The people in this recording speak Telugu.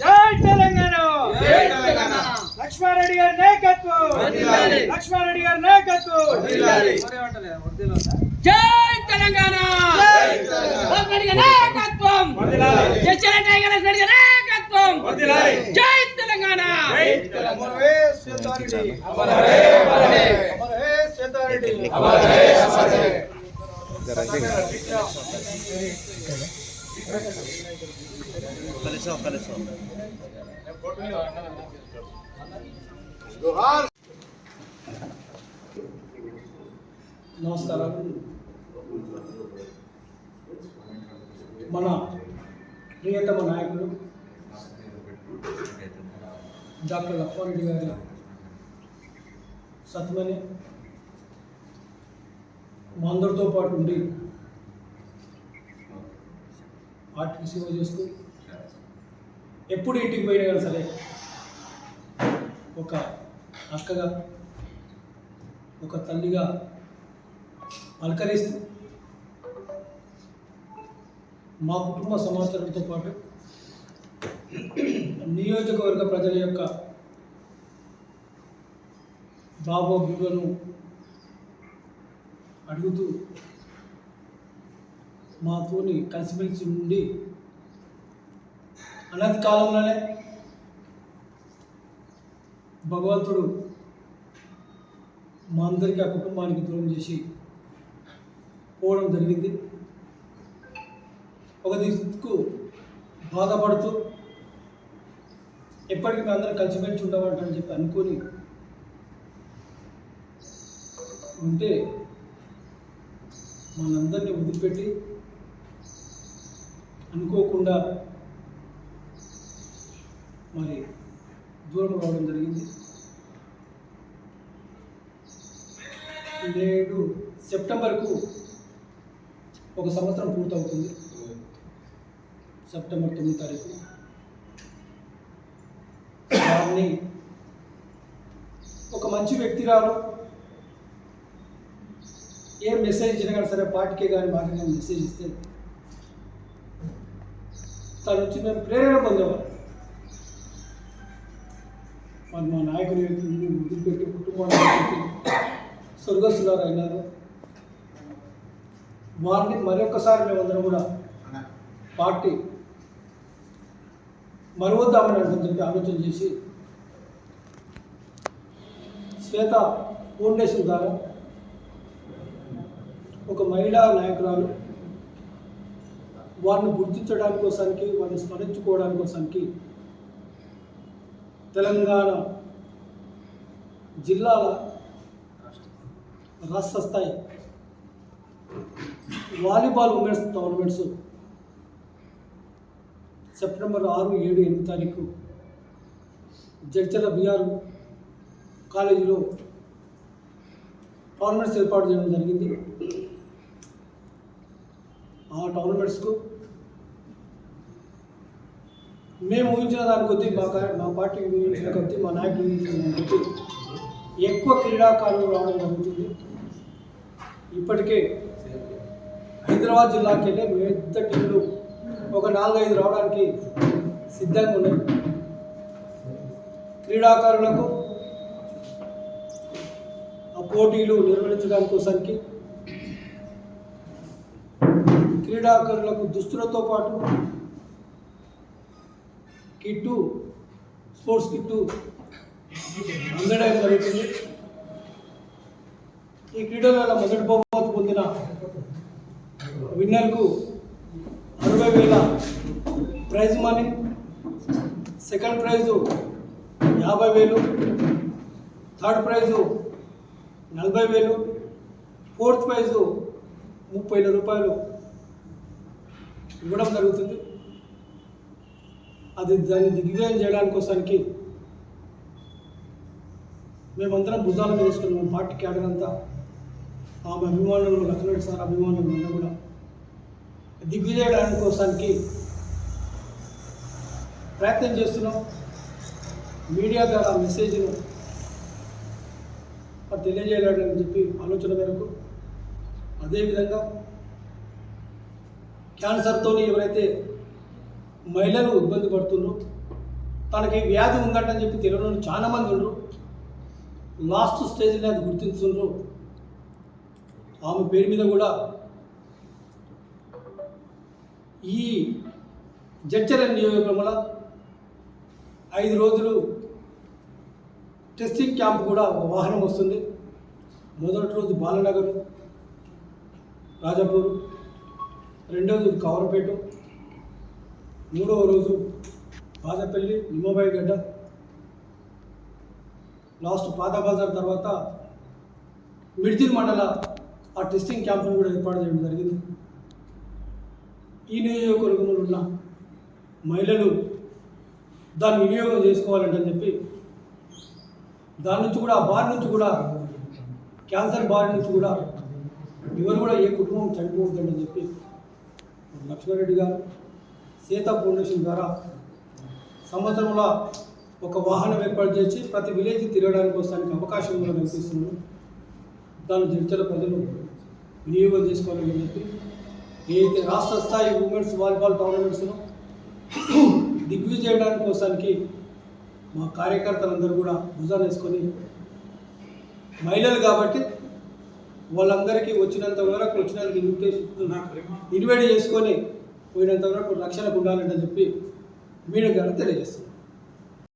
జై తెలంగాణ! జై తెలంగాణ. లక్ష్మారెడ్డి గారి నాయకత్వం. లక్ష్మారెడ్డి గారి నాయకత్వం. జై తెలంగాణ! జై తెలంగాణ. నాయకత్వం! నాయకత్వం. జై తెలంగాణ! అమర్ హే నమస్కారం. మన ప్రియతమ నాయకులు డాక్టర్ లక్ష్మారెడ్డి గారి సత్మని మా అందరితో పాటు ఉండి ఆర్టికి సేవ చేస్తూ? ఎప్పుడు ఇంటికి పోయినా కానీ సరే. ఒక అక్కగా ఒక తల్లిగా పలకరిస్తూ మా కుటుంబ సమాచారంతో పాటు నియోజకవర్గ ప్రజల యొక్క బాబోగులను అడుగుతూ మాతోని కలిసిమెలిసి ఉండి అనతి కాలంలోనే భగవంతుడు మా అందరికీ ఆ కుటుంబానికి దూరం చేసి పోవడం జరిగింది. ఒక దిక్కు బాధపడుతూ ఎప్పటికీ మేము అందరం కలిసిమెలిసి ఉండమంటని చెప్పి అనుకొని ఉంటే మనందరినీ వదిలిపెట్టి అనుకోకుండా మరి దూరం కావడం జరిగింది. నేడు సెప్టెంబర్కు ఒక సంవత్సరం పూర్తవుతుంది. సెప్టెంబర్ తొమ్మిది తారీఖు. వారిని ఒక మంచి వ్యక్తిరాలు ఏం మెసేజ్ ఇచ్చినా కానీ సరే పార్టీకే కానీ మాకు కానీ మెసేజ్ ఇస్తే తన నుంచి మేము ప్రేరణ పొందేవారు. మరి మా నాయకుని వదిలిపెట్టి కుటుంబాన్ని వదిలిపెట్టి స్వర్గస్థులారు అయినారు. వారిని మరొకసారి మేమందరం కూడా పార్టీ మరవద్దామని చెప్పి ఆలోచన చేసి శ్వేత ఫౌండేషన్ ద్వారా ఒక మహిళా నాయకురాలు వారిని గుర్తించడానికి కోసానికి వారిని స్మరించుకోవడానికి కోసానికి తెలంగాణ జిల్లాల రాష్ట్ర స్థాయి వాలీబాల్ ఉమెన్స్ టోర్నమెంట్స్ సెప్టెంబర్ ఆరు ఏడు ఎనిమిది తారీఖు జడ్చల బిఆర్ కాలేజీలో టోర్నమెంట్స్ ఏర్పాటు చేయడం జరిగింది. ఆ టోర్నమెంట్స్కు మేము ఊహించిన దాని కొద్దీ మా మా పార్టీ ఊహించిన కొద్దీ మా నాయకులు ఊహించిన దాని కొద్దీ ఎక్కువ క్రీడాకారులు రావడం జరుగుతుంది. ఇప్పటికే హైదరాబాద్ జిల్లాకి వెళ్ళే పెద్ద టీంలు ఒక నాలుగైదు రావడానికి సిద్ధంగా ఉన్నాయి. క్రీడాకారులకు ఆ పోటీలు నిర్వహించడానికి కోసానికి క్రీడాకారులకు దుస్తులతో పాటు కిట్టు స్పోర్ట్స్ కిట్టు అందడం జరుగుతుంది ఈ క్రీడలలో మొదటి బహుమతి పొందిన విన్నర్కు అరవై వేల ప్రైజ్ మనీ సెకండ్ ప్రైజు యాభై వేలు థర్డ్ ప్రైజు నలభై వేలు ఫోర్త్ ప్రైజు ముప్పై వేల రూపాయలు ఇవ్వడం జరుగుతుంది. అది దాన్ని దిగ్విజయం చేయడానికి కోసానికి మేమందరం భుజాల మీద వేసుకున్నాం పార్టీ క్యాడర్ అంతా ఆమె అభిమానులు లక్ష్మణ్ సార్ అభిమానులు అందరూ కూడా దిగ్విజయడానికి కోసానికి ప్రయత్నం చేస్తున్నాం. మీడియా ద్వారా మెసేజ్ను మరి తెలియజేయాలని చెప్పి ఆలోచన మేరకు. అదేవిధంగా క్యాన్సర్తో ఎవరైతే మహిళలు ఇబ్బంది పడుతున్నారు తనకి వ్యాధి ఉందంటని చెప్పి తెలియని చాలామంది చాలా మంది ఉన్నారు లాస్ట్ స్టేజ్లో అది గుర్తించుండ్రు. ఆమె పేరు మీద కూడా ఈ జడ్చర నియోజకవర్గంలో ఐదు రోజులు టెస్టింగ్ క్యాంప్ కూడా వాహనం వస్తుంది. మొదటి రోజు బాలనగర్ రాజాపూర్ రెండవది కవరపేట మూడవ రోజు బాదపల్లి నిమ్మబాయి గడ్డ. లాస్ట్ పాతబజార్ తర్వాత మిడ్జిల్ మండల ఆ టెస్టింగ్ క్యాంపును కూడా ఏర్పాటు చేయడం జరిగింది. ఈ నియోజకవర్గంలో ఉన్న మహిళలు దాన్ని వినియోగం చేసుకోవాలంటని చెప్పి దాని నుంచి కూడా ఆ బారి నుంచి కూడా క్యాన్సర్ బారి నుంచి కూడా ఎవరు కూడా ఏ కుటుంబం చనిపోవద్దని చెప్పి లక్ష్మారెడ్డి గారు సీత ఫౌండేషన్ ద్వారా సంవత్సరంలో ఒక వాహనం ఏర్పాటు చేసి ప్రతి విలేజ్ తిరగడానికి వస్తానికి అవకాశం కూడా కల్పిస్తున్నాను. దాన్ని జడ్చల ప్రజలు వినియోగం చేసుకోవాలని చెప్పి ఏదైతే రాష్ట్ర స్థాయి ఉమెన్స్ వాలీబాల్ టోర్నమెంట్స్ను దిగ్విజయం చేయడానికి కోసానికి మా కార్యకర్తలందరూ కూడా భుజాన్ని వేసుకొని మహిళలు కాబట్టి వాళ్ళందరికీ వచ్చినంత వరకు వచ్చినందుకు ఇన్విటేషన్ ఇన్వైట్ చేసుకొని పోయినంత వరకు లక్షలకు ఉండాలంటే చెప్పి మీడియా ద్వారా